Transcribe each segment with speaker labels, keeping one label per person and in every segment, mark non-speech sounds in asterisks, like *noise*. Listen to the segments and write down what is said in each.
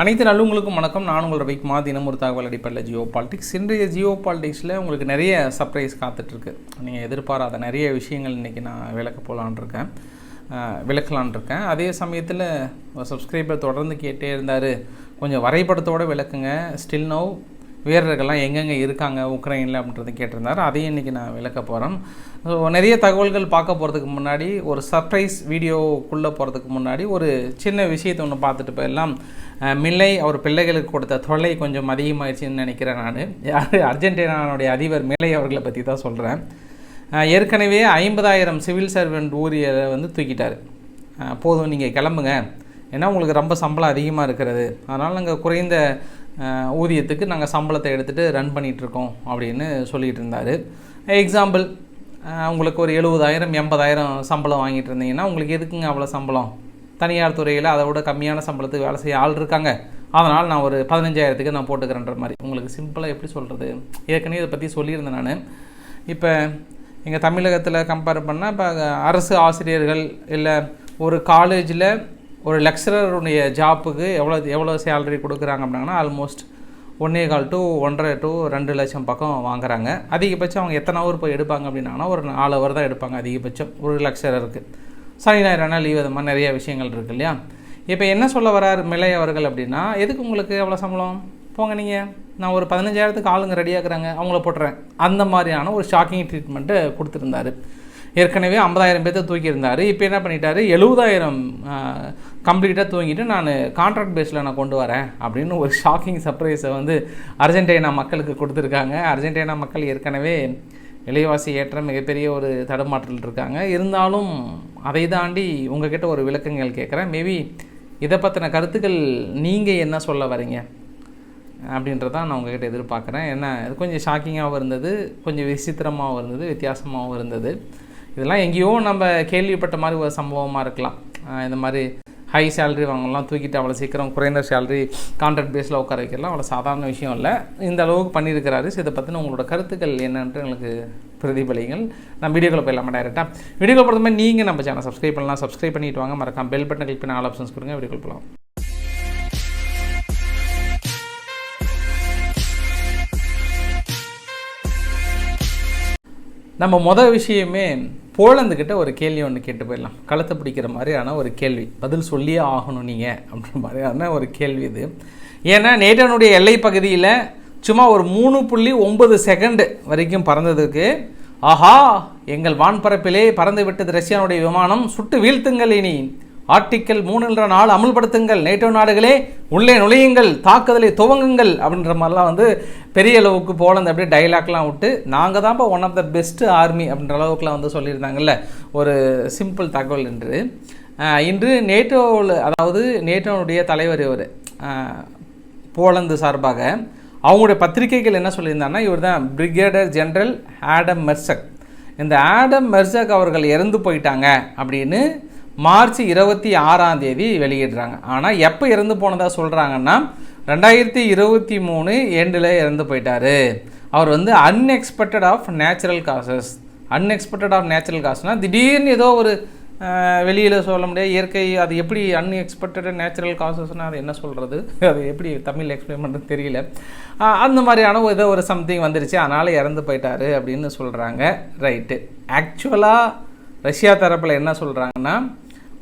Speaker 1: அனைத்து நல்லவங்களுக்கும் வணக்கம். நான் உங்கள் ரவிக்குமா தினம் ஒரு தகவல் அடிப்படையில் ஜியோ பாலிடிக்ஸ். இன்றைய ஜியோ பாலிடிக்ஸில் உங்களுக்கு நிறைய சர்ப்ரைஸ் காத்துட்ருக்கு. நீங்கள் எதிர்பாராத நிறைய விஷயங்கள் இன்றைக்கி நான் விளக்க போகலான் இருக்கேன். விளக்கலான் இருக்கேன். அதே சமயத்தில் சப்ஸ்கிரைபர் தொடர்ந்து கேட்டே இருந்தார். கொஞ்சம் வரைபடத்தோடு விளக்குங்க. ஸ்டில் நோ வீரர்கள்லாம் எங்கெங்கே இருக்காங்க உக்ரைனில் அப்படின்றத கேட்டிருந்தார். அதையும் இன்றைக்கி நான் விளக்க போகிறேன் ஸோ நிறைய தகவல்கள் பார்க்க போகிறதுக்கு முன்னாடி ஒரு சர்ப்ரைஸ் வீடியோக்குள்ளே போகிறதுக்கு முன்னாடி ஒரு சின்ன விஷயத்தை ஒன்று பார்த்துட்டு போயிடலாம். மில்லை அவர் பிள்ளைகளுக்கு கொடுத்த தொல்லை கொஞ்சம் அதிகமாகிடுச்சின்னு நினைக்கிறேன் நான். யார்? அர்ஜென்டினாவுடைய அதிபர் மில்லை அவர்களை பற்றி தான் சொல்கிறேன் ஏற்கனவே ஐம்பதாயிரம் சிவில் சர்வெண்ட் ஊழியரை வந்து தூக்கிட்டார். போதும் நீங்கள் கிளம்புங்க. ஏன்னா உங்களுக்கு ரொம்ப சம்பளம் அதிகமாக இருக்கிறது. அதனால் நாங்கள் குறைந்த ஊதியத்துக்கு நாங்கள் சம்பளத்தை எடுத்துகிட்டு ரன் பண்ணிகிட்ருக்கோம் அப்படின்னு சொல்லிகிட்டு இருந்தார். எக்ஸாம்பிள் உங்களுக்கு ஒரு எழுபதாயிரம் எண்பதாயிரம் சம்பளம் வாங்கிட்டு இருந்தீங்கன்னா உங்களுக்கு எதுக்குங்க அவ்வளோ சம்பளம்? தனியார் துறையில் அதை விட கம்மியான சம்பளத்துக்கு வேலை செய்ய ஆள் இருக்காங்க. அதனால் நான் ஒரு பதினஞ்சாயிரத்துக்கு நான் போட்டுக்கிறேன்ற மாதிரி. உங்களுக்கு சிம்பிளாக எப்படி சொல்கிறது ஏற்கனவே இதை பற்றி சொல்லியிருந்தேன் நான். இப்போ எங்கள் தமிழகத்தில் கம்பேர் பண்ணால் இப்போ அரசு ஆசிரியர்கள் இல்லை ஒரு காலேஜில் ஒரு லெக்சரருடைய ஜாப்புக்கு எவ்வளோ எவ்வளோ சேலரி கொடுக்குறாங்க அப்படின்னா ஆல்மோஸ்ட் ஒன்றே கால் டு ஒன்றரை டு ரெண்டு லட்சம் பக்கம் வாங்குறாங்க. அதிகபட்சம் அவங்க எத்தனை ஹவர் போய் எடுப்பாங்க அப்படின்னா ஒரு நாலு ஹவர் தான் எடுப்பாங்க அதிகபட்சம் ஒரு லெக்சரருக்கு சனி ஞாயிறு லீவ் அது மாதிரி நிறைய விஷயங்கள் இருக்கு இல்லையா? இப்போ என்ன சொல்ல வரார் மிலை அவர்கள் அப்படின்னா எதுக்கு உங்களுக்கு எவ்வளோ சம்பளம்? போங்க நீங்கள் நான் ஒரு பதினஞ்சாயிரத்துக்கு ஆளுங்க ரெடியாக்குறாங்க அவங்கள போட்டுறேன். அந்த மாதிரியான ஒரு ஷாக்கிங் ட்ரீட்மெண்ட்டு கொடுத்துருந்தாரு. ஏற்கனவே ஐம்பதாயிரம் பேர்த்த தூக்கியிருந்தார். இப்போ என்ன பண்ணிட்டாரு? எழுபதாயிரம் கம்ப்ளீட்டாக தூங்கிட்டு நான் கான்ட்ராக்ட் பேஸில் நான் கொண்டு வரேன் அப்படின்னு ஒரு ஷாக்கிங் சர்ப்ரைஸை வந்து அர்ஜென்டினா மக்களுக்கு கொடுத்துருக்காங்க. அர்ஜென்டினா மக்கள் ஏற்கனவே விலைவாசி ஏற்ற மிகப்பெரிய ஒரு தடுமாற்றல் இருக்காங்க. இருந்தாலும் அதை தாண்டி உங்ககிட்ட ஒரு விளக்கங்கள் கேட்குறேன். மேபி இதை பற்றின கருத்துக்கள் நீங்கள் என்ன சொல்ல வரீங்க? அப்படின்றதான் நான் உங்ககிட்ட எதிர்பார்க்குறேன். ஏன்னா இது கொஞ்சம் ஷாக்கிங்காகவும் இருந்தது கொஞ்சம் விசித்திரமாகவும் இருந்தது வித்தியாசமாகவும் இருந்தது. இதெல்லாம் எங்கேயோ நம்ம கேள்விப்பட்ட மாதிரி ஒரு சம்பவமாக இருக்கலாம். இந்த மாதிரி ஹை சேலரி வாங்கலாம் தூக்கிட்டு அவ்வளோ சீக்கிரம் குறைந்த சேலரி கான்ட்ராக்ட் பேஸில் உட்கார வைக்கலாம் அவ்வளோ சாதாரண விஷயம் இல்லை. இந்த அளவுக்கு பண்ணியிருக்கிறாரு. ஸோ இதை பற்றின உங்களோட கருத்துக்கள் என்னன்ட்டு எங்களுக்கு பிரதிபலிகள் நம்ம வீடியோக்குள்ள போயிடலாமா டேரெக்டாக வீடியோக்குள்ள பொறுத்த மாதிரி நீங்கள் நம்ம சேனல் சப்ஸ்கிரைப் பண்ணலாம். சப்ஸ்கிரைப் பண்ணிட்டு வாங்க. மறக்காம பெல் பட்டன் கிளிக் பண்ணி ஆல் ஆப்ஷன்ஸ் கொடுங்க. வீடியோக்குள்ள போகலாம் நம்ம மொதல் விஷயமே போலந்துக்கிட்ட ஒரு கேள்வி ஒன்று கேட்டு போயிடலாம். களத்தை பிடிக்கிற மாதிரியான ஒரு கேள்வி. பதில் சொல்லியே ஆகணும் நீங்கள் அப்படின்ற மாதிரியான ஒரு கேள்வி இது. ஏன்னா நேட்டனுடைய எல்லை பகுதியில் சும்மா ஒரு மூணு புள்ளி ஒன்பது செகண்டு வரைக்கும் பறந்ததுக்கு ஆஹா எங்கள் வான்பரப்பிலே பறந்து விட்டது ரஷ்யானுடைய விமானம் சுட்டு வீழ்த்துங்கள் இனி. ஆர்டிக்கல் மூணுன்ற நாள் அமுல்படுத்துங்கள். நேட்டோ நாடுகளே உள்ளே நுழையுங்கள் தாக்குதலை துவங்குங்கள் அப்படின்ற மாதிரிலாம் வந்து பெரிய அளவுக்கு போலந்து அப்படியே டைலாக்லாம் விட்டு நாங்கள் தான்ப்பா one of the best army அப்படின்ற அளவுக்குலாம் வந்து சொல்லியிருந்தாங்கல்ல. ஒரு சிம்பிள் தகவல் என்று இன்று நேட்டோவில் அதாவது நேட்டோனுடைய தலைவர் இவர். போலந்து சார்பாக அவங்களுடைய பத்திரிகைகள் என்ன சொல்லியிருந்தாங்கன்னா இவர் தான் பிரிகேடர் ஜெனரல் ஆடம் மெர்சக் இந்த ஆடம் மெர்சக் அவர்கள் இறந்து போயிட்டாங்க அப்படின்னு மார்ச் இருபத்தி ஆறாம் தேதி வெளியிடுறாங்க. ஆனால் எப்போ இறந்து போனதாக சொல்கிறாங்கன்னா ரெண்டாயிரத்தி இருபத்தி மூணு எண்டில் இறந்து போயிட்டார். அவர் வந்து unexpected of natural causes unexpected of natural காசுனால் திடீர்னு ஏதோ ஒரு வெளியில் சொல்ல முடியாது. இயற்கை அது எப்படி அன்எக்ஸ்பெக்டட் நேச்சுரல் காசஸ்னால் அது என்ன சொல்கிறது அது எப்படி தமிழ் எக்ஸ்பிளைன் பண்ணுறது தெரியல. அந்த மாதிரியான ஒரு ஏதோ ஒரு சம்திங் வந்துருச்சு. அதனால் இறந்து போயிட்டாரு அப்படின்னு சொல்கிறாங்க ரைட்டு ஆக்சுவலாக ரஷ்யா தரப்பில் என்ன சொல்கிறாங்கன்னா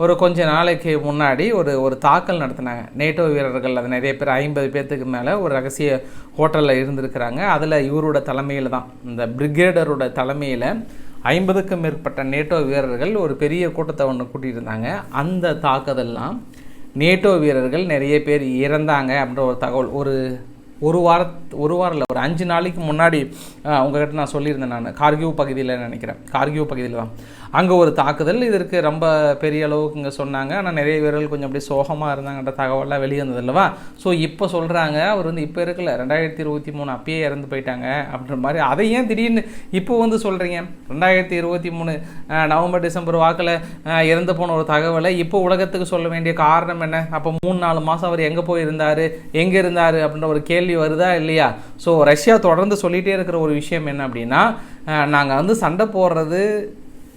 Speaker 1: ஒரு கொஞ்ச நாளைக்கு முன்னாடி ஒரு ஒரு தாக்கல் நடத்தினாங்க. நேட்டோ வீரர்கள் அது நிறைய பேர் ஐம்பது பேர்த்துக்கு மேலே ஒரு ரகசிய ஹோட்டலில் இருந்திருக்கிறாங்க. அதில் இவரோட தலைமையில் தான். இந்த பிரிகேடரோட தலைமையில் ஐம்பதுக்கும் மேற்பட்ட நேட்டோ வீரர்கள் ஒரு பெரிய கூட்டத்தை ஒன்று கூட்டியிருந்தாங்க. அந்த தாக்குதல்லாம் நேட்டோ வீரர்கள் நிறைய பேர் இறந்தாங்க அப்படின்ற ஒரு தகவல். ஒரு ஒரு வார ஒரு வாரம் இல்லை ஒரு அஞ்சு நாளைக்கு முன்னாடி உங்ககிட்ட நான் சொல்லியிருந்தேன் நான். கார்கிவ் பகுதியில் நினைக்கிறேன். கார்கிவ் பகுதியில் தான். அங்கே ஒரு தாக்குதல் இதற்கு ரொம்ப பெரிய அளவுக்கு இங்கே சொன்னாங்க. ஆனால் நிறைய பேர்கள் கொஞ்சம் அப்படியே சோகமாக இருந்தாங்கன்ற தகவலாம் வெளியே வந்தது ஸோ இப்போ சொல்கிறாங்க அவர் வந்து இப்போ இருக்கல. ரெண்டாயிரத்தி இருபத்தி மூணு அப்பயே இறந்து போயிட்டாங்க அப்படின்ற மாதிரி. அதை ஏன் திடீர்னு இப்போ வந்து சொல்கிறீங்க ரெண்டாயிரத்தி இருபத்தி மூணு நவம்பர் டிசம்பர் வாக்கில் இறந்து போன ஒரு தகவலை இப்போ உலகத்துக்கு சொல்ல வேண்டிய காரணம் என்ன? அப்போ மூணு நாலு மாதம் அவர் எங்கே போயிருந்தார்? எங்கே இருந்தார்? அப்படின்ற ஒரு கேள்வி வருதா இல்லையா? ஸோ ரஷ்யா தொடர்ந்து சொல்லிகிட்டே இருக்கிற ஒரு விஷயம் என்ன அப்படின்னா நாங்கள் வந்து சண்டை போடுறது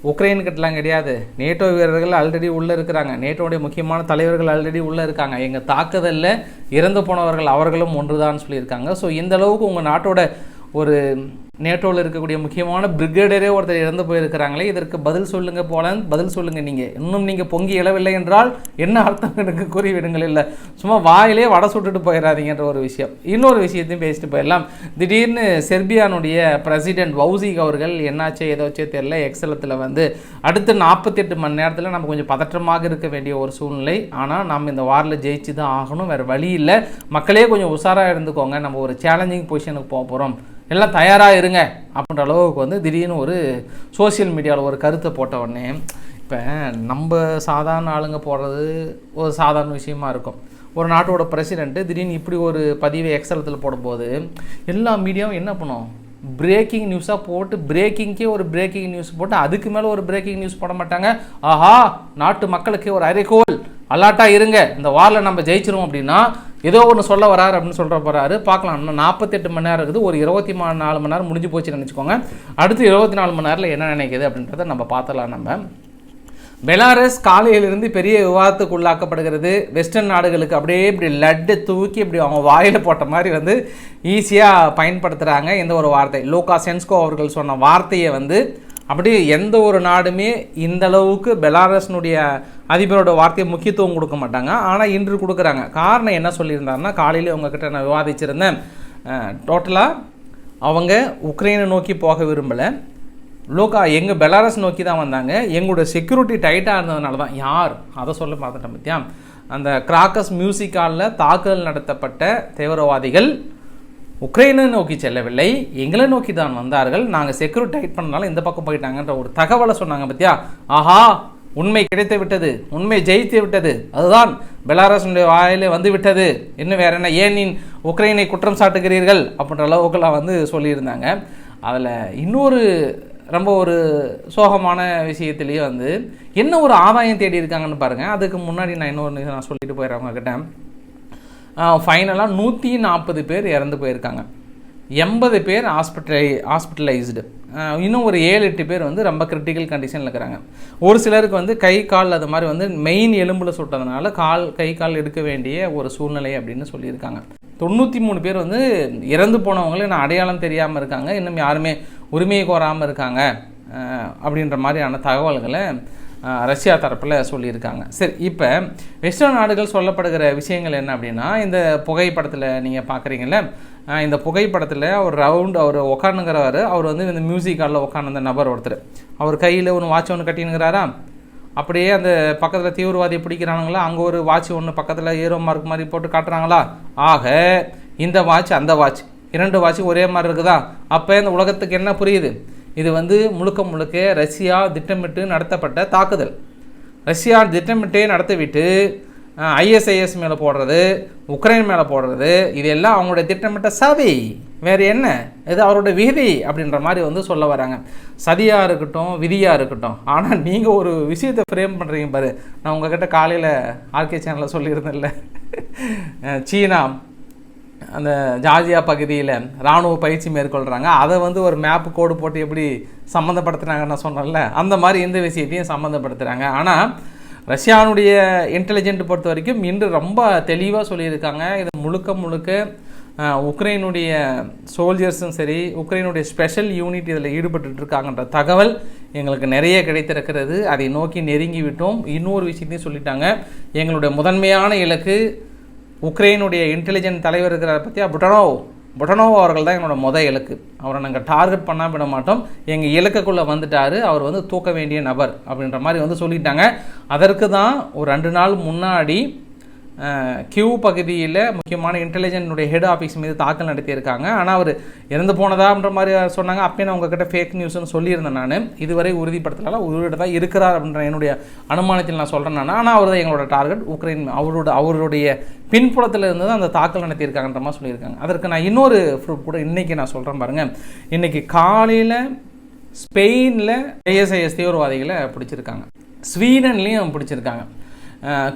Speaker 1: உக்ரைன் கிட்டலாம் கிடையாது. நேட்டோ வீரர்கள் ஆல்ரெடி உள்ளே இருக்கிறாங்க. நேட்டோடைய முக்கியமான தலைவர்கள் ஆல்ரெடி உள்ளே இருக்காங்க. எங்கள் தாக்குதலில் இறந்து போனவர்கள் அவர்களும் ஒன்றுதான் சொல்லியிருக்காங்க. ஸோ இந்த அளவுக்கு உங்கள் நாட்டோட ஒரு நேட்டோவில் இருக்கக்கூடிய முக்கியமான பிரிகேடரே ஒருத்தர் இறந்து போயிருக்கிறாங்களே இதற்கு பதில் சொல்லுங்க போலன்னு பதில் சொல்லுங்க நீங்கள் இன்னும் நீங்கள் பொங்கி இழவில்லை என்றால் என்ன அர்த்தம்? எனக்கு கூறிவிடுங்கள் இல்லை. சும்மா வாயிலே வடை சுட்டுட்டு போயிடாதீங்கன்ற ஒரு விஷயம். இன்னொரு விஷயத்தையும் பேசிட்டு போயிடலாம். திடீர்னு செர்பியானுடைய பிரசிடென்ட் வௌசிக் அவர்கள் என்னாச்சே ஏதாச்சே தெரியல எக்ஸலத்தில் வந்து அடுத்த நாற்பத்தெட்டு மணி நேரத்தில் நம்ம கொஞ்சம் பதற்றமாக இருக்க வேண்டிய ஒரு சூழ்நிலை. ஆனால் நம்ம இந்த வாரில் ஜெயிச்சு தான் ஆகணும் வேறு வழி இல்லை. மக்களே கொஞ்சம் உஷாராக இருந்துக்கோங்க. நம்ம ஒரு சேலஞ்சிங் பொசிஷனுக்கு போக போகிறோம் எல்லாம் தயாராக இருங்க அப்படின்ற அளவுக்கு வந்து திடீர்னு ஒரு சோஷியல் மீடியாவில் ஒரு கருத்தை போட்ட உடனே இப்போ நம்ம சாதாரண ஆளுங்க போடுறது ஒரு சாதாரண விஷயமா இருக்கும். ஒரு நாட்டோட பிரசிடென்ட்டு திடீர்னு இப்படி ஒரு பதிவை எக்ஸலத்தில் போடும்போது எல்லா மீடியாவும் என்ன பண்ணும்? பிரேக்கிங் நியூஸாக போட்டு பிரேக்கிங்க்கே ஒரு பிரேக்கிங் நியூஸ் போட்டு அதுக்கு மேலே ஒரு பிரேக்கிங் நியூஸ் போட மாட்டாங்க. ஆஹா நாட்டு மக்களுக்கு ஒரு அரைக்கோல் அலாட்டாக இருங்க. இந்த வாரில் நம்ம ஜெயிச்சிருவோம் அப்படின்னா ஏதோ ஒன்று சொல்ல வராரு அப்படின்னு சொல்கிற போகிறாரு பார்க்கலாம். இன்னும் நாற்பத்தெட்டு மணி நேரம் இருக்குது. ஒரு இருபத்தி மூணு நாலு மணி நேரம் முடிஞ்சு போச்சுன்னு நினச்சிக்கோங்க. அடுத்து இருபத்தி நாலு மணி நேரத்தில் என்ன நினைக்குது அப்படின்றத நம்ம பார்த்தலாம் நம்ம. பெலாரஸ் காலையிலிருந்து பெரிய விவாதத்துக்கு உள்ளாக்கப்படுகிறது வெஸ்டர்ன் நாடுகளுக்கு அப்படியே இப்படி லட்டு தூக்கி இப்படி அவங்க வாயில் போட்ட மாதிரி வந்து ஈஸியாக பயன்படுத்துகிறாங்க இந்த ஒரு வார்த்தை. லோகா சென்ஸ்கோ அவர்கள் சொன்ன வார்த்தையை வந்து அப்படியே எந்த ஒரு நாடுமே இந்த அளவுக்கு பெலாரஸ்னுடைய அதிபரோட வார்த்தையை முக்கியத்துவம் கொடுக்க மாட்டாங்க. ஆனால் இன்று கொடுக்குறாங்க. காரணம் என்ன சொல்லியிருந்தாருன்னா காலையில் உங்ககிட்ட நான் விவாதிச்சிருந்தேன். டோட்டலாக அவங்க உக்ரைனை நோக்கி போக விரும்பலை. லோகா எங்கள் பெலாரஸ் நோக்கி தான் வந்தாங்க. எங்களோட செக்யூரிட்டி டைட்டாக இருந்ததுனால தான். யார்? அதை சொல்ல பார்த்துட்டேன் பத்தியா? அந்த கிராக்கஸ் மியூசிக் ஹாலில் தாக்குதல் நடத்தப்பட்ட தீவிரவாதிகள் உக்ரைனை நோக்கி செல்லவில்லை எங்களை நோக்கி தான் வந்தார்கள். நாங்கள் செக்யூரிட்டி டைட் பண்ணனால இந்த பக்கம் போயிட்டாங்கன்ற ஒரு தகவலை சொன்னாங்க பத்தியா? ஆஹா உண்மை கிடைத்து விட்டது உண்மை ஜெயித்து விட்டது. அதுதான் பெலாரஸுடைய வாயிலே வந்து விட்டது. இன்னும் வேற என்ன ஏன் நீ உக்ரைனை குற்றம் சாட்டுகிறீர்கள்? அப்படின்ற அளவுக்குலாம் வந்து சொல்லியிருந்தாங்க. அதில் இன்னொரு ரொம்ப ஒரு சோகமான விஷயத்துலேயே வந்து என்ன ஒரு ஆதாயம் தேடி இருக்காங்கன்னு பாருங்கள் அதுக்கு முன்னாடி நான் இன்னொரு நான் சொல்லிட்டு போயிடுறேன் அவங்கக்கிட்ட ஃபைனலாக நூற்றி நாற்பது பேர் இறந்து போயிருக்காங்க. எண்பது பேர் ஹாஸ்பிட்டலை ஹாஸ்பிட்டலைஸ்டு இன்னும் ஒரு ஏழு எட்டு பேர் வந்து ரொம்ப கிரிட்டிக்கல் கண்டிஷனில் இருக்கிறாங்க. ஒரு சிலருக்கு வந்து கை கால் அது மாதிரி வந்து மெயின் எலும்பில் சுட்டதுனால கால் கை கால் எடுக்க வேண்டிய ஒரு சூழ்நிலை அப்படின்னு சொல்லியிருக்காங்க. தொண்ணூற்றி மூணு பேர் வந்து இறந்து போனவங்களே நான் அடையாளம் தெரியாமல் இருக்காங்க. இன்னும் யாருமே உரிமையை கோராமல் இருக்காங்க. அப்படின்ற மாதிரியான தகவல்களை ரஷ்யா தரப்பில் சொல்லியிருக்காங்க. சரி இப்போ வெஸ்டர்ன் நாடுகள் சொல்லப்படுகிற விஷயங்கள் என்ன அப்படின்னா இந்த புகைப்படத்தில் நீங்கள் பார்க்குறீங்கள இந்த புகைப்படத்தில் அவர் ரவுண்ட் அவர் உக்காந்துங்கிறவர் அவர் வந்து இந்த மியூசிக் ஹாலில் உட்காந்து நபர் ஒருத்தர். அவர் கையில் ஒன்று வாட்ச் ஒன்று கட்டினுங்கிறாரா? அப்படியே அந்த பக்கத்தில் தீவிரவாதி பிடிக்கிறானுங்களா? அங்கே ஒரு வாட்ச் ஒன்று பக்கத்தில் ஹீரோ மார்க் மாதிரி போட்டு காட்டுறாங்களா? ஆக இந்த வாட்ச் அந்த வாட்ச் இரண்டு வாட்ச் ஒரே மாதிரி இருக்குதா? அப்போ இந்த உலகத்துக்கு என்ன புரியுது? இது வந்து முழுக்க முழுக்க ரஷ்யா திட்டமிட்டு நடத்தப்பட்ட தாக்குதல். ரஷ்யா திட்டமிட்டே நடத்திவிட்டு ஐஎஸ்ஐஎஸ் மேலே போடுறது உக்ரைன் மேலே போடுறது இது எல்லாம் அவங்களுடைய திட்டமிட்ட சதி. வேறு என்ன? இது அவரோட விதி அப்படின்ற மாதிரி வந்து சொல்ல வராங்க. சதியாக இருக்கட்டும் விதியாக இருக்கட்டும். ஆனால் நீங்கள் ஒரு விஷயத்தை ஃப்ரேம் பண்ணுறீங்க பாரு. நான் உங்ககிட்ட காலையில் ஆர்கே சேனலில் சொல்லியிருந்தேன்ல. சீனா அந்த ஜார்ஜியா பகுதியில் இராணுவ பயிற்சி மேற்கொள்கிறாங்க அதை வந்து ஒரு மேப் கோடு போட்டு எப்படி சம்மந்தப்படுத்துகிறாங்கன்னு நான் சொன்னேன்ல அந்த மாதிரி இந்த விஷயத்தையும் சம்மந்தப்படுத்துகிறாங்க ஆனால் ரஷ்யானுடைய இன்டெலிஜென்ட் பொறுத்த வரைக்கும் இன்று ரொம்ப தெளிவாக சொல்லியிருக்காங்க. இது முழுக்க முழுக்க உக்ரைனுடைய சோல்ஜர்ஸும் சரி உக்ரைனுடைய ஸ்பெஷல் யூனிட் இதில் ஈடுபட்டு இருக்காங்கன்ற தகவல் எங்களுக்கு நிறைய கிடைத்திருக்கிறது. அதை நோக்கி நெருங்கி விட்டோம். இன்னொரு விஷயத்தையும் சொல்லிட்டாங்க. எங்களுடைய முதன்மையான இலக்கு உக்ரைனுடைய இன்டெலிஜென்ட் தலைவர் இருக்கிற பற்றியா புட்டனோவ். புட்டனோவ் அவர்கள் தான் என்னோடய முதல் இலக்கு. அவரை நாங்கள் டார்கெட் பண்ணால் விட மாட்டோம். எங்கள் இலக்குக்குள்ளே வந்துட்டார். அவர் வந்து தூக்க வேண்டிய நபர் அப்படின்ற மாதிரி வந்து சொல்லிட்டாங்க. அதற்கு தான் ஒரு ரெண்டு நாள் முன்னாடி கியூ பகுதியில் முக்கியமான இன்டெலிஜென்ட்னுடைய ஹெட் ஆஃபீஸ் மீது தாக்கல் நடத்தியிருக்காங்க. ஆனால் அவர் இறந்து போனதான்ற மாதிரி சொன்னாங்க. அப்பயே நான் உங்ககிட்ட ஃபேக் நியூஸ்னு சொல்லியிருந்தேன் நான். இதுவரை உறுதிப்படுத்தலாம் உயிரோட தான் இருக்கிறார் அப்படின்ற என்னுடைய அனுமானத்தில் நான் சொல்கிறேன் நான். ஆனால் அவர் தான் எங்களோட டார்கெட் உக்ரைன் அவரோட அவருடைய பின்புலத்தில் இருந்து தான் அந்த தாக்கல் நடத்தியிருக்காங்கன்ற மாதிரி சொல்லியிருக்காங்க. அதற்கு நான் இன்னொரு ப்ரூஃப் கூட இன்றைக்கி நான் சொல்கிறேன் பாருங்கள் இன்றைக்கி காலையில் ஸ்பெயினில் ஐஎஸ்ஐஎஸ் தீவிரவாதிகளை பிடிச்சிருக்காங்க. ஸ்வீடன்லேயும் பிடிச்சிருக்காங்க.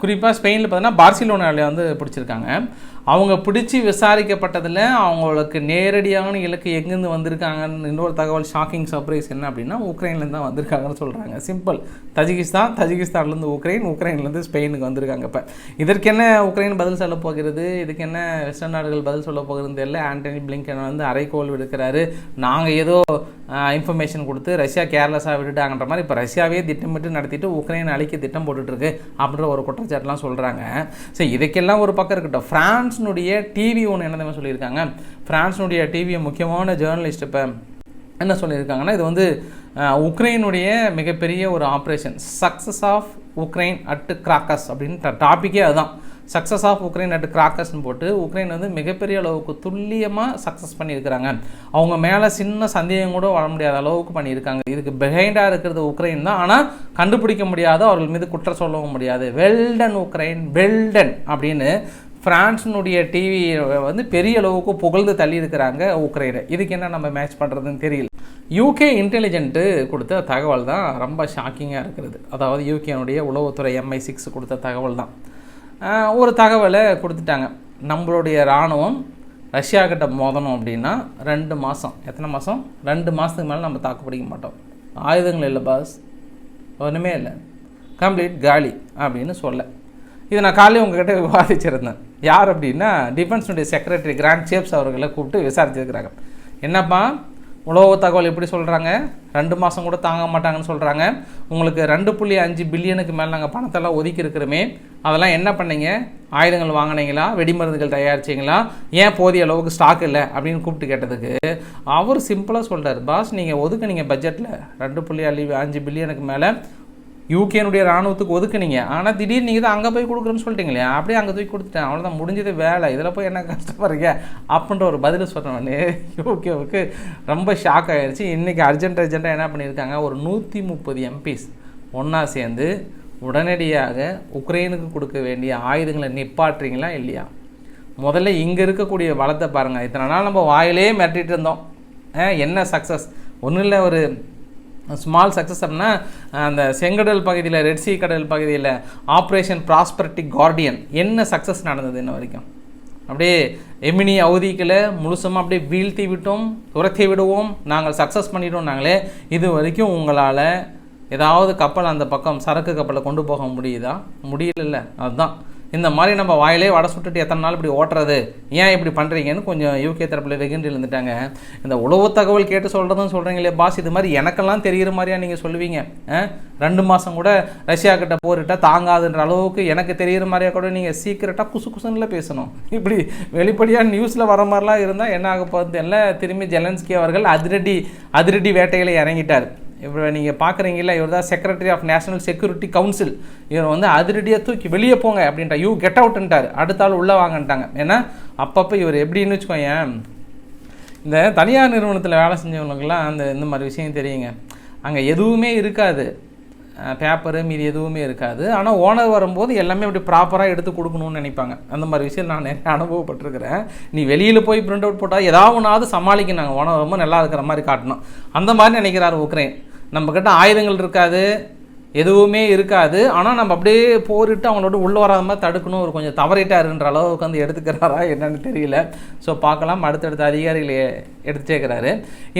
Speaker 1: குறிப்பாக ஸ்பெயினில் பார்த்தீங்கன்னா பார்சிலோனாவில் வந்து பிடிச்சிருக்காங்க. அவங்க பிடிச்சி விசாரிக்கப்பட்டதில் அவங்களுக்கு நேரடியான இலக்கு எங்கேருந்து வந்திருக்காங்கன்னு இன்னொரு தகவல் ஷாக்கிங் சர்ப்ரைஸ் என்ன அப்படின்னா உக்ரைன்லேருந்து தான் வந்திருக்காங்கன்னு சொல்கிறாங்க சிம்பிள் தஜிகிஸ்தான் தஜிகிஸ்தான்லேருந்து உக்ரைன் உக்ரைன்லேருந்து ஸ்பெயினுக்கு வந்திருக்காங்க இப்போ. இதற்கென்ன உக்ரைன் பதில் சொல்ல போகிறது? இதுக்கு என்ன வெஸ்டர்ன் நாடுகள் பதில் சொல்ல போகிறது தெரியல. ஆண்டனி பிளிங்கன் வந்து அரைக்கோல் விடுக்கிறாரு. நாங்கள் ஏதோ இன்ஃபர்மேஷன் கொடுத்து ரஷ்யா கேர்லெஸ்ஸாக விட்டுட்டாங்கன்ற மாதிரி இப்போ ரஷ்யாவே திட்டமிட்டு நடத்திட்டு உக்ரைன் அழிக்க திட்டம் போட்டுட்ருக்கு அப்படின்ற ஒரு குற்றச்சாட்டுலாம் சொல்கிறாங்க சரி இதுக்கெல்லாம் ஒரு பக்கம் இருக்கட்டும். ஃப்ரான்ஸ்னுடைய டிவி ஒன்று என்ன சொல்லியிருக்காங்க? ஃப்ரான்ஸ்னுடைய டிவியை முக்கியமான ஜேர்னலிஸ்ட் இப்போ என்ன சொல்லியிருக்காங்கன்னா இது வந்து உக்ரைனுடைய மிகப்பெரிய ஒரு operation success of Ukraine at Crocus அப்படின்னு டாப்பிக்கே அதுதான். சக்ஸஸ் ஆஃப் உக்ரைன் அட் கிராக்கஸ்னு போட்டு உக்ரைன் வந்து மிகப்பெரிய அளவுக்கு துல்லியமாக சக்ஸஸ் பண்ணியிருக்கிறாங்க. அவங்க மேலே சின்ன சந்தேகம் கூட வர முடியாத அளவுக்கு பண்ணியிருக்காங்க. இதுக்கு பிஹைண்டாக இருக்கிறது உக்ரைன் தான். ஆனால் கண்டுபிடிக்க முடியாத அவர்கள் மீது குற்றம் சொல்லவும் முடியாது. வெல்டன் உக்ரைன் வெல்டன் அப்படின்னு ஃப்ரான்ஸினுடைய டிவி வந்து பெரிய அளவுக்கு புகழ்ந்து தள்ளி இருக்கிறாங்க உக்ரைனை. இதுக்கு என்ன நம்ம மேட்ச் பண்ணுறதுன்னு தெரியல. யூகே இன்டெலிஜென்ட்டு கொடுத்த தகவல் தான் ரொம்ப ஷாக்கிங்காக இருக்கிறது. அதாவது யூகேனுடைய உளவுத்துறை எம்ஐ சிக்ஸ் கொடுத்த தகவல் தான். ஒரு தகவலை கொடுத்துட்டாங்க. நம்மளுடைய இராணுவம் ரஷ்யா கிட்ட மோதணும் அப்படின்னா ரெண்டு மாதம் எத்தனை மாதம் ரெண்டு மாதத்துக்கு மேலே நம்ம தாக்குப்பிடிக்க மாட்டோம். ஆயுதங்கள் இல்லை பாஸ் ஒன்றுமே இல்லை. கம்ப்ளீட் காலி அப்படின்னு சொல்ல. இது நான் காலையில் உங்ககிட்ட விவாதிச்சிருந்தேன். யார் அப்படின்னா டிஃபென்ஸுடைய செக்ரட்டரி கிராண்ட் சேப்ஸ் அவர்களை கூப்பிட்டு விசாரிச்சிருக்கிறாங்க. என்னப்பா உலக தகவல் எப்படி சொல்கிறாங்க ரெண்டு மாதம் கூட தாங்க மாட்டாங்கன்னு சொல்கிறாங்க உங்களுக்கு ரெண்டு புள்ளி அஞ்சு பில்லியனுக்கு மேலே நாங்கள் பணத்தெல்லாம் ஒதுக்கி இருக்கிறோமே. அதெல்லாம் என்ன பண்ணீங்க? ஆயுதங்கள் வாங்கினீங்களா? வெடிமருந்துகள் தயாரிச்சிங்களா? ஏன் போதிய அளவுக்கு ஸ்டாக் இல்லை? அப்படின்னு கூப்பிட்டு கேட்டதுக்கு அவர் சிம்பிளாக சொல்கிறார் பாஸ் நீங்கள் ஒதுக்குனீங்க பட்ஜெட்டில் ரெண்டு புள்ளி அள்ளி அஞ்சு பில்லியனுக்கு மேலே யூகேனுடைய ராணுவத்துக்கு ஒதுக்குனீங்க. ஆனால் திடீர்னு நீங்கள் தான் அங்கே போய் கொடுக்குறேன்னு சொல்லிட்டீங்களே. அப்படியே அங்கே தூக்கி கொடுத்துட்டேன். அவ்வளோதான் முடிஞ்சது வேலை. இதில் போய் என்ன கஷ்டப்படுறீங்க? அப்படின்ற ஒரு பதில் சொன்னவொடனே யூகேவுக்கு ரொம்ப ஷாக் ஆகிடுச்சு இன்றைக்கி அர்ஜென்ட் அர்ஜென்ட்டாக என்ன பண்ணியிருக்காங்க? ஒரு நூற்றி முப்பது எம்பிஸ் ஒன்றா சேர்ந்து உடனடியாக உக்ரைனுக்கு கொடுக்க வேண்டிய ஆயுதங்களை நிப்பாட்டுறீங்களா இல்லையா? முதல்ல இங்கே இருக்கக்கூடிய வளத்தை பாருங்கள் இத்தனை நாள் நம்ம வாயிலே மிரட்டிட்டு இருந்தோம். என்ன சக்ஸஸ் ஒன்றும் இல்லை ஒரு ஸ்மால் சக்ஸஸ் அப்படின்னா அந்த செங்கடல் பகுதியில் ரெட்சி கடல் பகுதியில் ஆப்ரேஷன் ப்ராஸ்பரிட்டி கார்டியன் என்ன சக்ஸஸ் நடந்தது இன்ன வரைக்கும்? அப்படியே எமினி அவதிக்களை முழுசமாக அப்படியே வீழ்த்தி விட்டோம் துரத்தி விடுவோம் நாங்கள் சக்ஸஸ் பண்ணிட்டோம் நாங்களே இது வரைக்கும் உங்களால் ஏதாவது கப்பல் அந்த பக்கம் சரக்கு கப்பலை கொண்டு போக முடியுதா? முடியல அதுதான். இந்த மாதிரி நம்ம வாயிலே வடை சுட்டுட்டு எத்தனை நாள் இப்படி ஓட்டுறது? ஏன் இப்படி பண்ணுறீங்கன்னு கொஞ்சம் யூகே தரப்பில் வெகுண்டு இருந்துட்டாங்க இந்த உளவு தகவல் கேட்டு சொல்கிறதும் சொல்கிறீங்களே பாஸ். இது மாதிரி எனக்கெல்லாம் தெரிகிற மாதிரியா நீங்கள் சொல்லுவீங்க? ரெண்டு மாதம் கூட ரஷ்யா கிட்ட போரிட்டா தாங்காதுன்ற அளவுக்கு எனக்கு தெரிகிற மாதிரியா கூட நீங்கள் சீக்கிரட்டாக குசு குசுன்னுல பேசணும். இப்படி வெளிப்படையாக நியூஸில் வர மாதிரிலாம் இருந்தால் என்ன ஆக போகிறது எல்லாம் திரும்பி ஜெலன்ஸ்கி அவர்கள் அதிரடி அதிரடி வேட்டைகளை இறங்கிட்டார். இப்போ நீங்கள் பார்க்குறீங்களா இவர் தான் secretary of national security council இவர் வந்து அதிரடியாக தூக்கி வெளியே போங்க அப்படின்ட்டா யூ கெட் அவுட்ன்ட்டார் அடுத்த ஆள் உள்ளே வாங்கன்ட்டாங்க. ஏன்னா அப்பப்போ இவர் எப்படின்னு வச்சுக்கோயேன் இந்த தனியார் நிறுவனத்தில் வேலை செஞ்சவங்களுக்கெல்லாம் அந்த இந்த மாதிரி விஷயம் தெரியுங்க. அங்கே எதுவுமே இருக்காது. பேப்பரு மீதி எதுவுமே இருக்காது. ஆனால் ஓனர் வரும்போது எல்லாமே அப்படி ப்ராப்பராக எடுத்து கொடுக்கணும்னு நினைப்பாங்க. அந்த மாதிரி விஷயம் நான் நிறைய அனுபவப்பட்டிருக்கிறேன். நீ வெளியில் போய் பிரிண்ட் அவுட் போட்டால் ஏதாவது ஒன்றாவது சமாளிக்க நாங்கள் ஓனர் ரொம்ப நல்லா இருக்கிற மாதிரி காட்டணும். அந்த மாதிரி நினைக்கிறாரு உக்ரைன். நம்மக்கிட்ட ஆயுதங்கள் இருக்காது எதுவுமே இருக்காது. ஆனால் நம்ம அப்படியே போரிட்டு அவங்களோட உள்ளே வராத மாதிரி தடுக்கணும் ஒரு கொஞ்சம் தவறிட்டாருன்ற அளவுக்கு வந்து எடுத்துக்கிறாரா என்னன்னு தெரியல. ஸோ பார்க்கலாம். அடுத்தடுத்த அதிகாரிகளை எடுத்துட்டேக்கிறாரு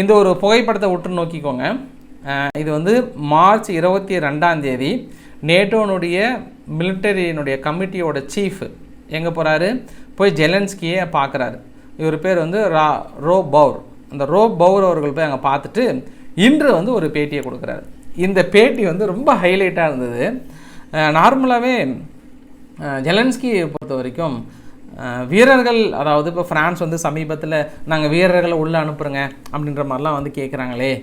Speaker 1: இந்த ஒரு புகைப்படத்தை உற்று நோக்கிக்கோங்க. இது வந்து மார்ச் இருபத்தி ரெண்டாம் தேதி நேட்டோனுடைய மிலிட்டரியினுடைய கமிட்டியோட சீஃப் எங்கே போகிறாரு போய் ஜெலன்ஸ்கியை பார்க்குறாரு. இவர் பேர் வந்து ரா ரோ பவுர் அந்த ரோ பவுர் அவர்கள் போய் அங்கே பார்த்துட்டு இன்று வந்து ஒரு பேட்டியை கொடுக்குறாரு. இந்த பேட்டி வந்து ரொம்ப ஹைலைட்டாக இருந்தது. நார்மலாகவே ஜெலன்ஸ்கியை பொறுத்த வரைக்கும் வீரர்கள் அதாவது இப்போ ஃப்ரான்ஸ் வந்து சமீபத்தில் நாங்கள் வீரர்களை உள்ளே அனுப்புகிறோங்க அப்படின்ற மாதிரிலாம் வந்து கேட்குறாங்களே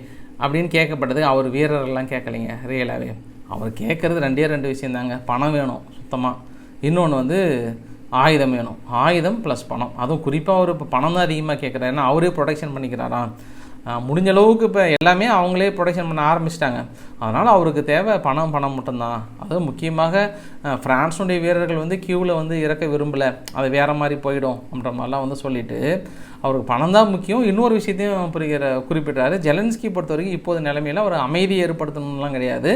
Speaker 1: அப்படின்னு கேட்கப்பட்டது அவர் வீரர்கள்லாம் கேட்கலைங்க ரியலாகவே அவர் கேட்குறது ரெண்டே ரெண்டு விஷயம் தாங்க பணம் வேணும் சுத்தமாக இன்னொன்று வந்து ஆயுதம் வேணும். ஆயுதம் ப்ளஸ் பணம். அதுவும் குறிப்பாக அவர் இப்போ பணம் தான் அதிகமாக கேட்குறாரு ஏன்னா அவரே ப்ரொடெக்ஷன் பண்ணிக்கிறாராம் முடிஞ்ச அளவுக்கு இப்போ எல்லாமே அவங்களே ப்ரொடக்ஷன் பண்ண ஆரம்பிச்சிட்டாங்க. அதனால் அவருக்கு தேவை பணம் பணம் மட்டும்தான். அதுவும் முக்கியமாக ஃப்ரான்ஸுடைய பிரான்ஸுடைய வீரர்கள் வந்து கியூவில் வந்து இறக்க விரும்பலை. அது வேறு மாதிரி போயிடும் அப்படின்ற மாதிரிலாம் வந்து சொல்லிவிட்டு அவருக்கு பணம் தான் முக்கியம். இன்னொரு விஷயத்தையும் புரிகிற குறிப்பிட்டார் ஜெலன்ஸ்கி பொறுத்த வரைக்கும் இப்போது நிலைமையில் அவர் அமைதியை ஏற்படுத்தணும்லாம் கிடையாது.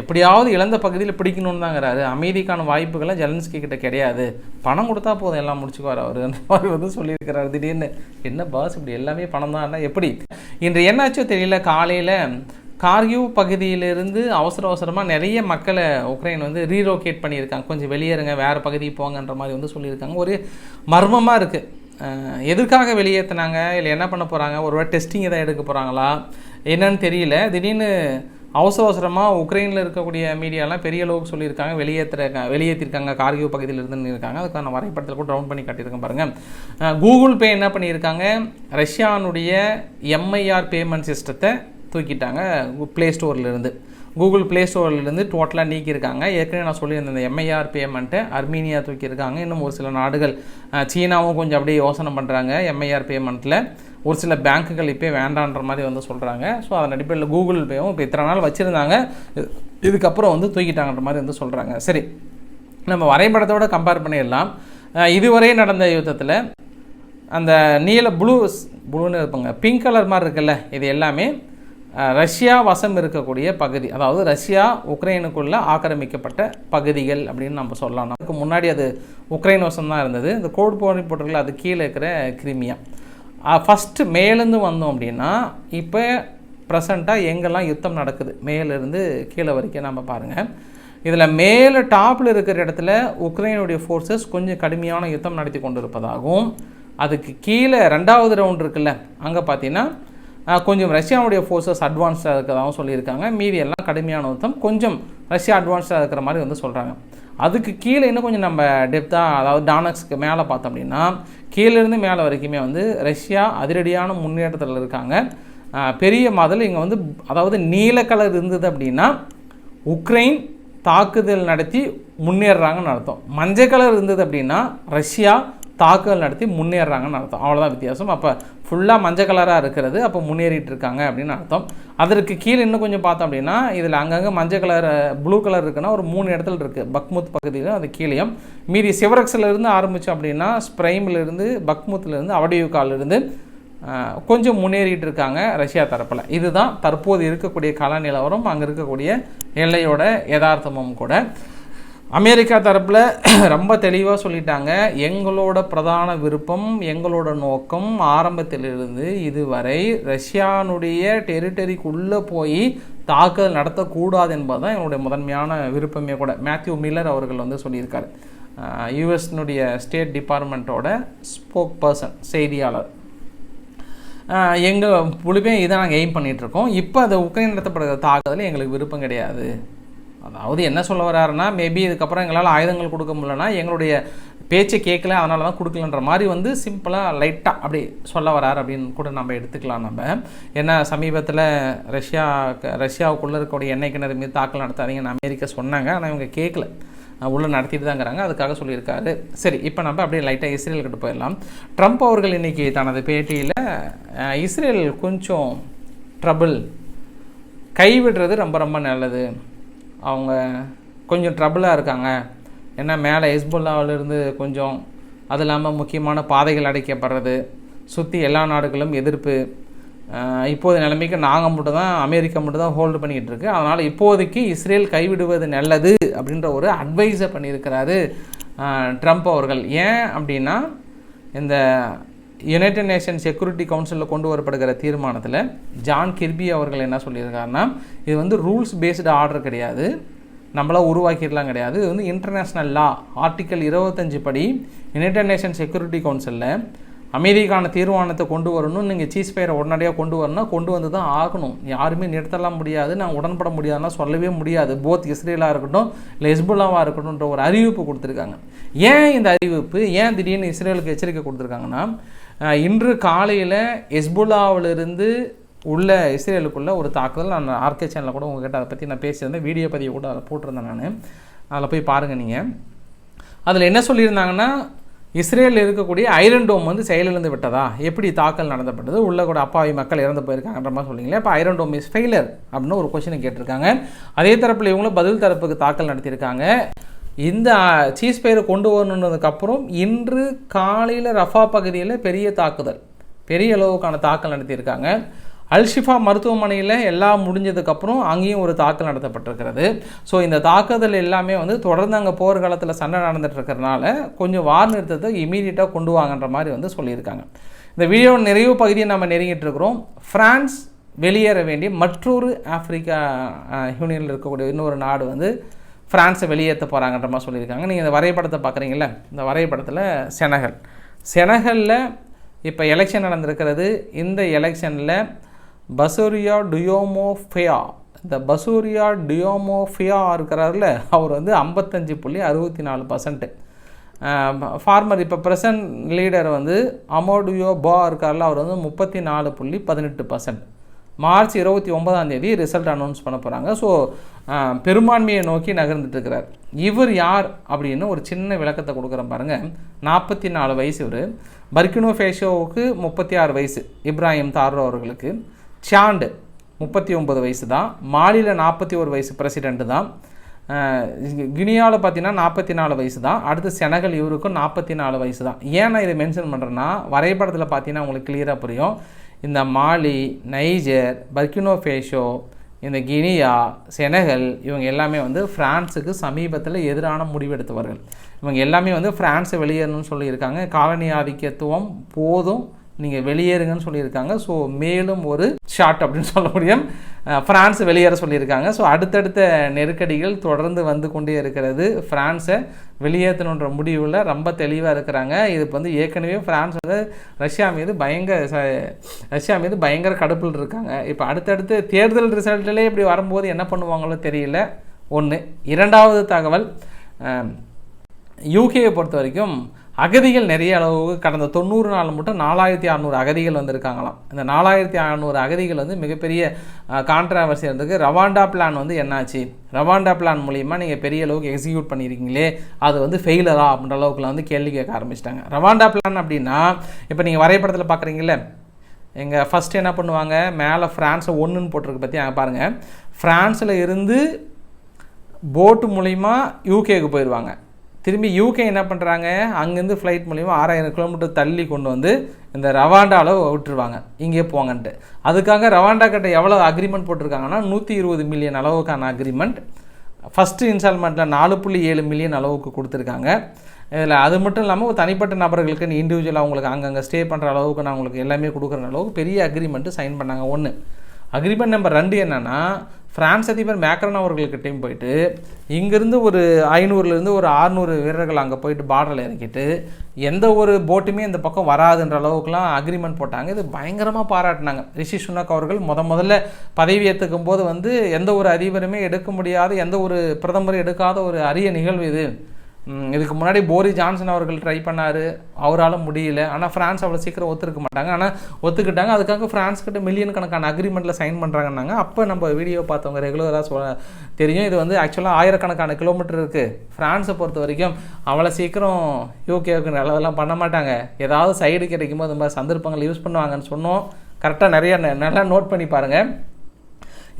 Speaker 1: எப்படியாவது இழந்த பகுதியில் பிடிக்கணும்னு தாங்கிறாரு அமைதிக்கான வாய்ப்புகளை ஜெலன்ஸ்கி கிட்ட கிடையாது. பணம் கொடுத்தா போதும் எல்லாம் முடிச்சுக்குவார் அவர். அந்த மாதிரி வந்து சொல்லியிருக்கிறார். திடீர்னு என்ன பாஸ் இப்படி எல்லாமே பணம் தான். எப்படி? இன்று என்னாச்சோ தெரியல காலையில் கார்கிவ் பகுதியிலிருந்து அவசர அவசரமாக நிறைய மக்களை உக்ரைன் வந்து ரீலோகேட் பண்ணியிருக்காங்க. கொஞ்சம் வெளியேறுங்க வேறு பகுதிக்கு போங்கன்ற மாதிரி வந்து சொல்லியிருக்காங்க. ஒரு மர்மமாக இருக்குது எதற்காக வெளியேற்றினாங்க இல்லை என்ன பண்ண போகிறாங்க ஒரு வேளை டெஸ்டிங் எதாவது எடுக்க போகிறாங்களா என்னன்னு தெரியல. திடீர்னு அவசர அவசரமாக உக்ரைனில் இருக்கக்கூடிய மீடியாலாம் பெரிய அளவுக்கு சொல்லியிருக்காங்க. வெளியேற்றுற வெளியேற்றிருக்காங்க கார்கிவ் பகுதியில் இருந்துன்னு இருக்காங்க. அதுக்கான வரைபடத்தில் கூட டவுன் பண்ணி காட்டியிருக்கேன் பாருங்கள் கூகுள் பே என்ன பண்ணியிருக்காங்க? ரஷ்யானுடைய எம்ஐஆர் பேமெண்ட் சிஸ்டத்தை தூக்கிட்டாங்க. ப்ளே ஸ்டோர்லேருந்து கூகுள் ப்ளே ஸ்டோர்லேருந்து டோட்டலாக நீக்கியிருக்காங்க. ஏற்கனவே நான் சொல்லியிருந்தேன் இந்த எம்ஐஆர் பேமெண்ட்டை அர்மீனியா தூக்கியிருக்காங்க. இன்னும் ஒரு சில நாடுகள் சீனாவும் கொஞ்சம் அப்படியே யோசனை பண்ணுறாங்க எம்ஐஆர் பேமெண்ட்டில் ஒரு சில பேங்க்குகள் இப்போ வேண்டான்ற மாதிரி வந்து சொல்கிறாங்க ஸோ அதன் அடிப்படையில் கூகுள் பேவும் இப்போ இத்தனை நாள் வச்சுருந்தாங்க. இதுக்கப்புறம் வந்து தூக்கிட்டாங்கன்ற மாதிரி வந்து சொல்கிறாங்க சரி நம்ம வரைபடத்தோடு கம்பேர் பண்ணிடலாம். இதுவரை நடந்த யுத்தத்தில் அந்த நீல ப்ளூ ப்ளூன்னு இருப்பாங்க பிங்க் கலர் மாதிரி இருக்குல்ல இது எல்லாமே ரஷ்யா வசம் இருக்கக்கூடிய பகுதி அதாவது ரஷ்யா உக்ரைனுக்குள்ளே ஆக்கிரமிக்கப்பட்ட பகுதிகள் அப்படின்னு நம்ம சொல்லலாம். அதுக்கு முன்னாடி அது உக்ரைன் வசம் தான் இருந்தது. இந்த கோடு போரி போட்டிருக்கல அது கீழே இருக்கிற கிரிமியா. ஃபஸ்ட்டு மேலேருந்து வந்தோம் அப்படின்னா இப்போ ப்ரெசண்ட்டாக எங்கெல்லாம் யுத்தம் நடக்குது? மேலேருந்து கீழே வரைக்கும் நம்ம பாருங்கள் இதில் மேலே டாப்பில் இருக்கிற இடத்துல உக்ரைனுடைய ஃபோர்ஸஸ் கொஞ்சம் கடுமையான யுத்தம் நடத்தி கொண்டு இருப்பதாகவும் அதுக்கு கீழே ரெண்டாவது ரவுண்ட் இருக்குல்ல அங்கே பார்த்தீங்கன்னா கொஞ்சம் ரஷ்யாவுடைய ஃபோர்ஸஸ் அட்வான்ஸ்டாக இருக்கிறதாகவும் சொல்லியிருக்காங்க. மீதி எல்லாம் கடுமையான யுத்தம் கொஞ்சம் ரஷ்யா அட்வான்ஸ்டாக இருக்கிற மாதிரி வந்து சொல்கிறாங்க அதுக்கு கீழே இன்னும் கொஞ்சம் நம்ம டெப்த்தாக அதாவது டானக்ஸ்க்கு மேலே பார்த்தோம் அப்படின்னா கீழேருந்து மேலே வரைக்குமே வந்து ரஷ்யா அதிரடியான முன்னேற்றத்தில் இருக்காங்க. பெரிய மாதிரி இங்கே வந்து அதாவது நீல கலர் இருந்தது அப்படின்னா உக்ரைன் தாக்குதல் நடத்தி முன்னேறுறாங்கன்னு அர்த்தம். மஞ்சள் கலர் இருந்தது அப்படின்னா ரஷ்யா தாக்குதல் நடத்தி முன்னேறாங்கன்னு அர்த்தம். அவ்வளோதான் வித்தியாசம். அப்போ ஃபுல்லாக மஞ்சள் கலராக இருக்கிறது. அப்போ முன்னேறிட்டு இருக்காங்க அப்படின்னு அர்த்தம். அதற்கு கீழே இன்னும் கொஞ்சம் பார்த்தோம் அப்படின்னா இதில் அங்கங்கே மஞ்சள் கலர் ப்ளூ கலர் இருக்குன்னா ஒரு மூணு இடத்துல இருக்குது பக்முத் பகுதியிலும் அது கீழேயும். மீதி சிவரக்ஸிலிருந்து ஆரம்பித்தோம் அப்படின்னா ஸ்ப்ரைமிலிருந்து இருந்து அவடியூக்காலிருந்து இருந்து கொஞ்சம் முன்னேறிட்டு இருக்காங்க ரஷ்யா தரப்பில். இதுதான் தற்போது இருக்கக்கூடிய கல நிலவரம் அங்கே இருக்கக்கூடிய எல்லையோட யதார்த்தமும் கூட. அமெரிக்கா தரப்பில் *clears throat* ரொம்ப தெளிவாக சொல்லிட்டாங்க. எங்களோட பிரதான விருப்பம் எங்களோட நோக்கம் ஆரம்பத்திலிருந்து இதுவரை ரஷ்யானுடைய டெரிட்டரிக்குள்ளே போய் தாக்குதல் நடத்தக்கூடாது என்பது தான் என்னுடைய முதன்மையான விருப்பமே கூட. மேத்யூ மில்லர் அவர்கள் வந்து சொல்லியிருக்காரு. யூஎஸ்னுடைய ஸ்டேட் டிபார்ட்மெண்ட்டோட ஸ்போக் பர்சன் செய்தியாளர் எங்கள் முழுமே இதை நாங்கள் எய்ம் பண்ணிகிட்ருக்கோம் இப்போ அது உக்ரைன் நடத்தப்படுகிற தாக்குதல் எங்களுக்கு விருப்பம் கிடையாது. அதாவது என்ன சொல்ல வராருன்னா மேபி இதுக்கப்புறம் எங்களால் ஆயுதங்கள் கொடுக்க முடியலன்னா எங்களுடைய பேச்சை கேட்கல அதனால தான் கொடுக்கலன்ற மாதிரி வந்து சிம்பிளாக லைட்டாக அப்படி சொல்ல வரார் அப்படின்னு கூட நம்ம எடுத்துக்கலாம் நம்ம. ஏன்னா சமீபத்தில் ரஷ்யா ரஷ்யாவுக்குள்ளே இருக்கக்கூடிய எண்ணெய் கிணறு மீது தாக்கல் நடத்தாதீங்கன்னு அமெரிக்கா சொன்னாங்க ஆனால் இவங்க கேட்கல. உள்ளே நடத்திட்டு தாங்கிறாங்க அதுக்காக சொல்லியிருக்காரு. சரி இப்போ நம்ம அப்படியே லைட்டாக இஸ்ரேல்கிட்ட போயிடலாம். ட்ரம்ப் அவர்கள் இன்றைக்கி தனது பேட்டியில் இஸ்ரேல் கொஞ்சம் ட்ரபிள் கைவிடுறது ரொம்ப ரொம்ப நல்லது. அவங்க கொஞ்சம் ட்ரபுளாக இருக்காங்க. ஏன்னா மேலே ஹெஸ்புல்லாவிலிருந்து கொஞ்சம் அது இல்லாமல் முக்கியமான பாதைகள் அடைக்கப்படுறது சுற்றி எல்லா நாடுகளும் எதிர்ப்பு. இப்போது நிலைமைக்கு நாங்கள் மட்டும் தான் அமெரிக்கா மட்டும் தான் ஹோல்டு பண்ணிக்கிட்டு இருக்கு. அதனால் இப்போதைக்கு இஸ்ரேல் கைவிடுவது நல்லது அப்படின்ற ஒரு அட்வைஸை பண்ணியிருக்கிறாரு ட்ரம்ப் அவர்கள். ஏன் அப்படின்னா இந்த யுனைடெட் நேஷன் செக்யூரிட்டி கவுன்சிலில் கொண்டு வரப்படுகிற தீர்மானத்தில் ஜான் கிர்பி அவர்கள் என்ன சொல்லியிருக்காருன்னா இது வந்து ரூல்ஸ் பேஸ்டு ஆர்டர் கிடையாது. நம்மளா உருவாக்கிடலாம் கிடையாது. இது வந்து இன்டர்நேஷ்னல் லா ஆர்டிக்கல் இருபத்தஞ்சு படி யுனைடெட் நேஷன் செக்யூரிட்டி கவுன்சிலில் அமைதிக்கான தீர்மானத்தை கொண்டு வரணும் நீங்கள் சீஸ் ஃபயரை உடனடியாக கொண்டு வரணும்னா கொண்டு வந்து தான் ஆகணும். யாருமே நிறுத்தலாம் முடியாது நான் உடன்பட முடியாதுன்னா சொல்லவே முடியாது. போத் இஸ்ரேலாக இருக்கட்டும் இல்லை ஹெஸ்புல்லாவாக இருக்கட்டும்ன்ற ஒரு அறிவிப்பு கொடுத்துருக்காங்க. ஏன் இந்த அறிவிப்பு? ஏன் திடீர்னு இஸ்ரேலுக்கு எச்சரிக்கை கொடுத்துருக்காங்கன்னா இன்று காலையில் ஹெஸ்புல்லாவிலிருந்து உள்ள இஸ்ரேலுக்குள்ளே ஒரு தாக்குதல் நான் ஆர்கே சேனலில் கூட உங்ககிட்ட அதை பற்றி நான் பேசியிருந்தேன். வீடியோ பதிவு கூட அதில் போட்டிருந்தேன் நான். அதில் போய் பாருங்கள் நீங்கள் அதில் என்ன சொல்லியிருந்தாங்கன்னா இஸ்ரேலில் இருக்கக்கூடிய ஐரன் டோம் வந்து செயலிழந்து விட்டதா? எப்படி தாக்கல் நடத்தப்பட்டது உள்ள கூட அப்பாவி மக்கள் இறந்து போயிருக்காங்கன்ற மாதிரி சொல்லிங்களே இப்போ ஐரன் டோம் இஸ் ஃபெயிலர் அப்படின்னு ஒரு கொஷினை கேட்டிருக்காங்க. அதே தரப்பில் இவங்களும் பதில் தரப்புக்கு தாக்கல் நடத்தியிருக்காங்க. இந்த சீஸ் பயிரை கொண்டு வரணுன்றதுக்கப்புறம் இன்று காலையில் ரஃபா பகுதியில் பெரிய தாக்குதல் பெரிய அளவுக்கான தாக்கல் நடத்தியிருக்காங்க. அல்ஷிஃபா மருத்துவமனையில் எல்லாம் முடிஞ்சதுக்கப்புறம் அங்கேயும் ஒரு தாக்கல் நடத்தப்பட்டிருக்கிறது. ஸோ இந்த தாக்குதல் எல்லாமே வந்து தொடர்ந்து அங்கே போர்க்காலத்தில் சண்டை நடந்துட்டு இருக்கிறனால கொஞ்சம் வார் நிறுத்தத்தை இமீடியட்டாக கொண்டு வாங்கன்ற மாதிரி வந்து சொல்லியிருக்காங்க. இந்த வீடியோ நிறைவு பகுதியை நம்ம நெருங்கிட்டு இருக்கிறோம் ஃப்ரான்ஸ் வெளியேற வேண்டிய மற்றொரு ஆப்பிரிக்கா யூனியனில் இருக்கக்கூடிய இன்னொரு நாடு வந்து ஃப்ரான்ஸை வெளியேற்ற போகிறாங்கன்ற மாதிரி சொல்லியிருக்காங்க. நீங்கள் இந்த வரைபடத்தை பார்க்குறீங்களா இந்த வரைபடத்தில் செனகல். செனகலில் இப்போ எலெக்ஷன் நடந்திருக்கிறது. இந்த எலெக்ஷனில் பசோரியா டியோமோஃபியா. இந்த பசூரியா டியோமோஃபியா இருக்கிறாருல அவர் வந்து ஐம்பத்தஞ்சு புள்ளி அறுபத்தி நாலு பர்சன்ட்டு ஃபார்மர் இப்போ ப்ரெசன்ட் லீடர் வந்து அமோடியோ பா இருக்கார்ல அவர் வந்து முப்பத்தி நாலு புள்ளி பதினெட்டு பர்சன்ட் மார்ச் இருபத்தி ஒன்பதாம் தேதி ரிசல்ட் அனௌன்ஸ் பண்ண போகிறாங்க ஸோ பெரும்பான்மையை நோக்கி நகர்ந்துட்டு இருக்கிறார். இவர் யார் அப்படின்னு ஒரு சின்ன விளக்கத்தை கொடுக்குறேன் பாருங்கள் நாற்பத்தி நாலு வயசு இவர். பர்கினோ ஃபேஷோவுக்கு முப்பத்தி ஆறு வயசு. இப்ராஹிம் தாரோ அவர்களுக்கு. சாண்டு முப்பத்தி ஒம்பது வயசு தான் மாலியில் நாற்பத்தி ஒரு வயசு பிரசிடெண்ட்டு தான் கினியாவில் பார்த்தீங்கன்னா நாற்பத்தி நாலு வயசு தான் அடுத்து செனகல் இவருக்கும் நாற்பத்தி நாலு வயசு தான் ஏன் நான் இதை மென்ஷன் பண்ணுறேன்னா வரைபடத்தில் பார்த்தீங்கன்னா உங்களுக்கு கிளியராக புரியும். இந்த மாலி நைஜர் பர்கினோ ஃபேஷோ இந்த கினியா செனகல் இவங்க எல்லாமே வந்து ஃப்ரான்ஸுக்கு சமீபத்தில் எதிரான முடிவெடுத்தவர்கள். இவங்க எல்லாமே வந்து ஃப்ரான்ஸை வெளியேறணும்னு சொல்லியிருக்காங்க. காலனி ஆதிக்கத்துவம் போதும். நீங்கள் வெளியேறுங்கன்னு சொல்லியிருக்காங்க. ஸோ மேலும் ஒரு ஷாட் அப்படின்னு சொல்ல முடியும். ஃப்ரான்ஸ் வெளியேற சொல்லியிருக்காங்க. ஸோ அடுத்தடுத்த நெருக்கடிகள் தொடர்ந்து வந்து கொண்டே இருக்கிறது. ஃப்ரான்ஸை வெளியேற்றணுன்ற முடிவில் ரொம்ப தெளிவாக இருக்கிறாங்க. இது வந்து ஏற்கனவே ஃப்ரான்ஸ் வந்து ரஷ்யா மீது பயங்கர ரஷ்யா மீது பயங்கர கடுப்பில் இருக்காங்க. இப்போ அடுத்தடுத்து தேர்தல் ரிசல்ட்டிலே இப்படி வரும்போது என்ன பண்ணுவாங்களோ தெரியல. ஒன்று இரண்டாவது தகவல் யூகேயை பொறுத்த வரைக்கும் அகதிகள் நிறைய அளவுக்கு கடந்த தொண்ணூறு நாள் மட்டும் நாலாயிரத்தி அறநூறு அகதிகள் வந்திருக்காங்களாம். இந்த நாலாயிரத்தி அறநூறு அகதிகள் வந்து மிகப்பெரிய கான்ட்ராவர்சி இருந்ததுக்கு ரவாண்டா பிளான் வந்து என்னாச்சு? ரவாண்டா பிளான் மூலிமா நீங்கள் பெரிய அளவுக்கு எக்ஸிக்யூட் பண்ணியிருக்கீங்களே அது வந்து ஃபெயிலரா அப்படின்ற அளவுக்குலாம் வந்து கேள்வி கேட்க ஆரம்பிச்சிட்டாங்க. ரவாண்டா பிளான் அப்படின்னா இப்போ நீங்கள் வரைபடத்தில் பார்க்குறீங்களே எங்கள் ஃபஸ்ட்டு என்ன பண்ணுவாங்க மேலே ஃப்ரான்ஸை ஒன்றுன்னு போட்டிருக்கு பற்றி அங்கே பாருங்கள் ஃப்ரான்ஸில் இருந்து போட்டு மூலிமா யூகேக்கு போயிடுவாங்க திரும்பி யூகே என்ன பண்ணுறாங்க அங்கேருந்து ஃப்ளைட் மூலிமா ஆறாயிரம் கிலோமீட்டர் தள்ளி கொண்டு வந்து இந்த ரவாண்டாவில் விட்டுருவாங்க. இங்கே போங்கன்ட்டு. அதுக்காக ரவாண்டா கிட்ட எவ்வளோ அக்ரிமெண்ட் போட்டிருக்காங்கன்னா நூற்றி இருபது மில்லியன் அளவுக்கான அக்ரிமெண்ட் ஃபஸ்ட்டு இன்ஸ்டால்மெண்ட்டில் நாலு புள்ளி ஏழு மில்லியன் அளவுக்கு கொடுத்துருக்காங்க. இதில் அது மட்டும் இல்லாமல் தனிப்பட்ட நபர்களுக்கு இண்டிவிஜுவலாக அவங்களுக்கு அங்கங்கே ஸ்டே பண்ணுற அளவுக்கு நான் உங்களுக்கு எல்லாமே கொடுக்குற அளவுக்கு பெரிய அக்ரிமெண்ட்டு சைன் பண்ணாங்க. ஒன்று அக்ரிமெண்ட் நம்பர் ரெண்டு என்னென்னா ஃப்ரான்ஸ் அதிபர் மேக்ரன் அவர்கள்கிட்டையும் போயிட்டு இங்கேருந்து ஒரு ஐநூறுலேருந்து ஒரு ஆறுநூறு வீரர்கள் அங்கே போயிட்டு பார்டரில் இறக்கிட்டு எந்த ஒரு போட்டுமே இந்த பக்கம் வராதுன்ற அளவுக்குலாம் அக்ரிமெண்ட் போட்டாங்க. இது பயங்கரமாக பாராட்டினாங்க. ரிஷி சுனக் அவர்கள் முத முதல்ல பதவி ஏற்றுக்கும் போது வந்து எந்த ஒரு அதிபருமே எடுக்க முடியாத எந்த ஒரு பிரதமரும் எடுக்காத ஒரு அரிய நிகழ்வு இது. இதுக்கு முன்னாடி போரி ஜான்சன் அவர்கள் ட்ரை பண்ணார். அவரால் முடியல. ஆனால் ஃப்ரான்ஸ் அவ்வளோ சீக்கிரம் ஒத்துருக்க மாட்டாங்க. ஆனால் ஒத்துக்கிட்டாங்க. அதுக்காக ஃப்ரான்ஸ் கிட்ட மில்லியன் கணக்கான அக்ரிமெண்ட்டில் சைன் பண்ணுறாங்கன்னாங்க அப்போ நம்ம வீடியோ பார்த்தவங்க ரெகுலராக சொல்ல தெரியும். இது வந்து ஆக்சுவலாக ஆயிரக்கணக்கான கிலோமீட்டர் இருக்குது ஃப்ரான்ஸை பொறுத்த வரைக்கும் அவ்வளோ சீக்கிரம் யூகேவுக்கு நல்லதெல்லாம் பண்ண மாட்டாங்க. ஏதாவது சைடு கிடைக்கும் போது மாதிரி சந்தர்ப்பங்கள் யூஸ் பண்ணுவாங்கன்னு சொன்னோம். கரெக்டாக நிறைய நல்லா நோட் பண்ணி பாருங்கள்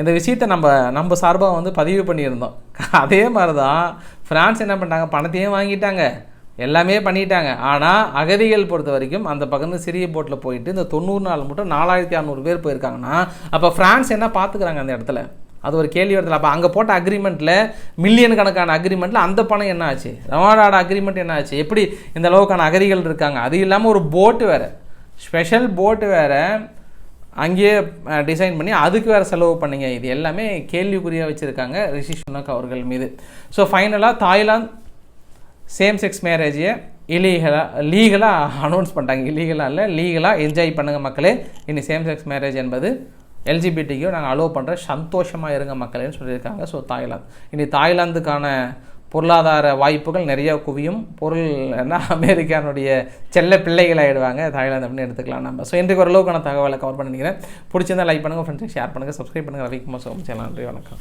Speaker 1: இந்த விஷயத்தை நம்ம நம்ம சார்பாக வந்து பதிவு பண்ணியிருந்தோம். *laughs* அதே மாதிரி தான் ஃப்ரான்ஸ் என்ன பண்ணிட்டாங்க? பணத்தையும் வாங்கிட்டாங்க. எல்லாமே பண்ணிட்டாங்க. ஆனால் அகதிகள் பொறுத்த வரைக்கும் அந்த பக்கம் சிறிய போட்டில் போயிட்டு இந்த தொண்ணூறு நாள் மட்டும் நாலாயிரத்தி அறநூறு பேர் போயிருக்காங்கன்னா அப்போ ஃப்ரான்ஸ் என்ன பார்த்துக்குறாங்க அந்த இடத்துல? அது ஒரு கேள்வி வருதுல அப்போ அங்கே போட்ட அக்ரிமெண்ட்டில் மில்லியன் கணக்கான அக்ரிமெண்ட்டில் அந்த பணம் என்ன ஆச்சு? ரவாடாட அக்ரிமெண்ட் என்ன ஆச்சு? எப்படி இந்த அளவுக்கான அகதிகள் இருக்காங்க? அது இல்லாமல் ஒரு போட்டு வேறு. ஸ்பெஷல் போட்டு வேறு. அங்கேயே டிசைன் பண்ணி அதுக்கு வேறு செலவு பண்ணிங்க. இது எல்லாமே கேள்விக்குறியாக வச்சுருக்காங்க ரிஷி சுனக் அவர்கள் மீது. ஸோ ஃபைனலாக தாய்லாந்து சேம் செக்ஸ் மேரேஜையை இலீகலாக லீகலாக அனௌன்ஸ் பண்ணிட்டாங்க. இல்லீகலாக இல்லை லீகலாக என்ஜாய் பண்ணுங்கள் மக்களே. இனி சேம் செக்ஸ் மேரேஜ் என்பது எல்ஜிபிடிக்கும் நாங்கள் அலோவ் பண்ணுற சந்தோஷமாக இருங்க மக்களேன்னு சொல்லியிருக்காங்க. ஸோ தாய்லாந்து இனி தாய்லாந்துக்கான பொருளாதார வாய்ப்புகள் நிறையா குவியும். பொருள்னா அமெரிக்கானுடைய செல்ல பிள்ளைகள் ஆகிடுவாங்க தாய்லாந்து அப்படின்னு எடுத்துக்கலாம் நம்ம. ஸோ இன்றைக்கு ஓரளவுக்கான தகவலை கவர் பண்ணிக்கிறேன் பிடிச்சிருந்தால் லைக் பண்ணுங்கள் ஃப்ரெண்ட்ஸுக்கு ஷேர் பண்ணுங்கள் சப்ஸ்கிரைப் பண்ணுங்கள் ரவிக்குமார் சோம் சேனல். நன்றி வணக்கம்.